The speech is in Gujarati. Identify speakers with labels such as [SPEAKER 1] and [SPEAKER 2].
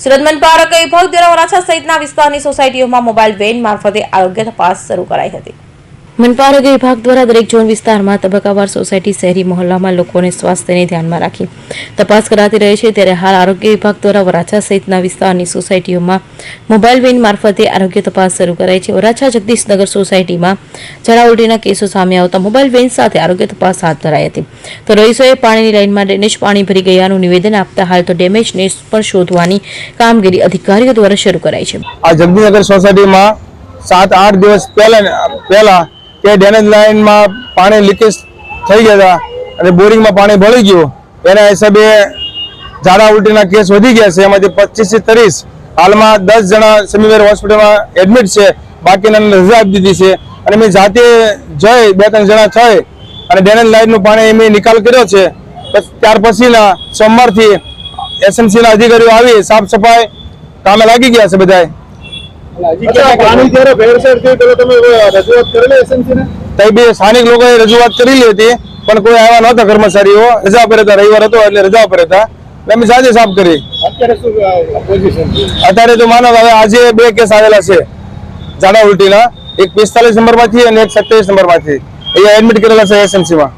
[SPEAKER 1] સુરત મનપા આરોગ્ય વિભાગ દ્વારા વરાછા સહિતના વિસ્તારની સોસાયટીઓમાં મોબાઈલ વેન મારફતે આરોગ્ય તપાસ શરૂ કરાઈ હતી. મનપા આરોગ્ય વિભાગ દ્વારા દરેક ઝોન વિસ્તારમાં તબક્કાવાર સોસાયટી, શહેરી મહોલ્લામાં લોકોને સ્વાસ્થ્યને ધ્યાનમાં રાખી તપાસ કરાતી રહે છે. ત્યારે હાલ આરોગ્ય વિભાગ દ્વારા વરાછા સહિતના વિસ્તારની સોસાયટીઓમાં મોબાઈલ વેન મારફતે આરોગ્ય તપાસ શરૂ કરાઈ છે. વરાછા જગદીશનગર સોસાયટીમાં ઝાડા કેસો સામે આવતા મોબાઈલ વેન સાથે આરોગ્ય તપાસ હાથ ધરાઈ હતી. તો રહીશોએ પાણીની લાઇનમાં ડ્રેનેજ પાણી ભરી ગયાનું નિવેદન આપતા હાલ તો ડેમેજને પણ શોધવાની કામગીરી અધિકારીઓ દ્વારા શરૂ કરાઈ છે.
[SPEAKER 2] આ જગદીનગર સોસાયટીમાં સાત આઠ દિવસ પહેલા પહેલા કે ડેમેજ લાઇનમાં પાણી લીકેજ થઈ ગયા હતા અને બોરિંગમાં પાણી ભળી ગયું. એના હિસાબે ઝાડા ઉલટીના કેસ વધી ગયા છે. એમાંથી પચીસથી ત્રીસ. હાલમાં દસ જણા સમીવેર હોસ્પિટલમાં એડમિટ છે. બાકીના રજા આપી દીધી છે. અને મેં જાતે જઈ બે ત્રણ જણા થઈ અને ડેમેજ લાઇનનું પાણી મેં નિકાલ કર્યો છે. ત્યાર પછીના સોમવારથી એસએમસીના અધિકારીઓ આવી સાફ સફાઈ કામે લાગી ગયા છે બધાય.
[SPEAKER 3] પાણી જ્યારે ભેળસેળ થઈ ત્યારે તમે રજૂઆત કરેલી એસએમસી ને?
[SPEAKER 2] તઈ બે સ્થાનિક લોકોએ રજૂઆત કરેલી હતી પણ કોઈ આવ્યા નહોતા કર્મચારીઓ. રજા પર હતા રવિવાર હતો એટલે રજા પર હતા અમે સાંજે સાફ કરી.
[SPEAKER 3] અત્યારે
[SPEAKER 2] તો માનો હવે આજે બે કેસ આવેલા છે ઝાડા ઉલટીના. એક પિસ્તાલીસ નંબરમાંથી અને એક સત્યાવીસ નંબરમાંથી અહીંયા એડમિટ કરેલા છે એસએમસી માં.